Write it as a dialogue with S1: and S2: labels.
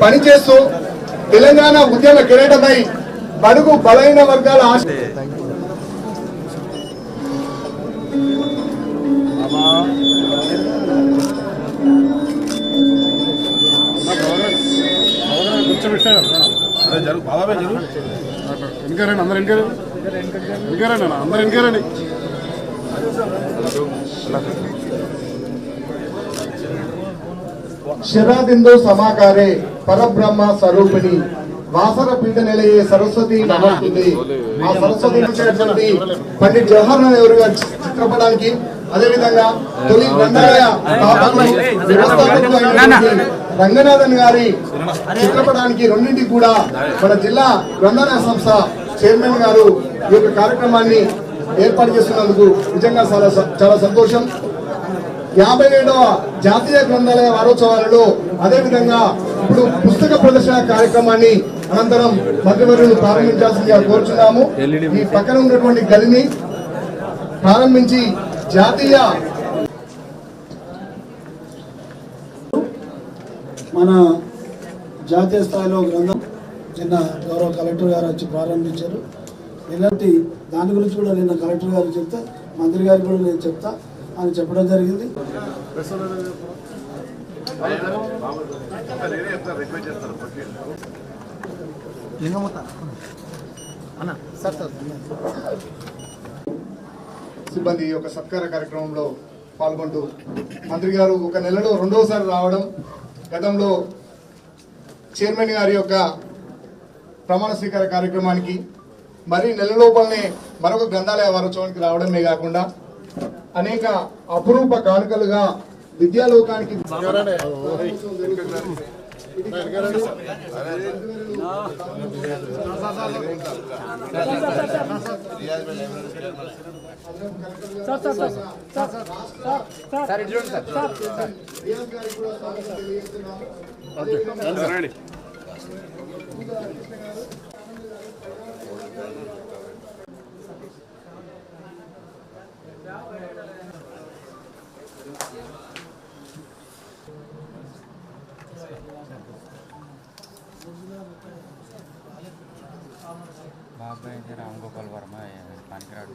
S1: పనిచేస్తూ తెలంగాణ ఉద్యమ కిరీటమై బడుగు బలైన వర్గాల ఆశ
S2: అందరు వెనకారండి వెనకారండి అన్న? అందరు
S1: శరాదిందో సమాకారే పరబ్రహ్మ స్వరూపిణి. వాసర పీఠ నిలయే సరస్వతి నమస్తుంది. ఆ సరస్వతి పండిట్ జవహర్లాల్ నెహ్రూ గారి చిత్రపటానికి. అదే విధంగా తొలి గ్రంథాలయ రంగనాథన్ గారి చిత్రపటానికి రెండింటికి కూడా మన జిల్లా గ్రంథాలయ సంస్థ చైర్మన్ గారు ఈ యొక్క కార్యక్రమాన్ని ఏర్పాటు చేస్తున్నందుకు నిజంగా చాలా చాలా సంతోషం. యాభై ఏడవ జాతీయ గ్రంథాలయ వారోత్సవాలలో అదే విధంగా ఇప్పుడు పుస్తక ప్రదర్శన కార్యక్రమాన్ని అనంతరం మంత్రివర్యులు ప్రారంభించాల్సిందిగా కోరుచున్నాము. ఈ పక్కన ఉన్నటువంటి గదిని ప్రారంభించి జాతీయ
S3: మన జాతీయ స్థాయిలో గ్రంథం నిన్న గౌరవ కలెక్టర్ గారు వచ్చి ప్రారంభించారు. ఇలాంటి దాని గురించి కూడా నిన్న కలెక్టర్ గారు చెప్తే మంత్రి గారికి కూడా నేను చెప్తా అని చెప్పడం జరిగింది.
S1: సిబ్బంది ఈ యొక్క సత్కార కార్యక్రమంలో పాల్గొంటూ మంత్రి గారు ఒక నెలలో రెండవసారి రావడం గతంలో చైర్మన్ గారి యొక్క ప్రమాణ స్వీకార కార్యక్రమానికి మరి నెల లోపలనే మరొక గ్రంథాలయ వారోత్సవానికి రావడమే కాకుండా అనేక అపురూప కానుకలుగా విద్యాలోకానికి రియాజ్
S4: బాబాయ్ రామ్ గోపాల్ వర్మ పనికిరాడు.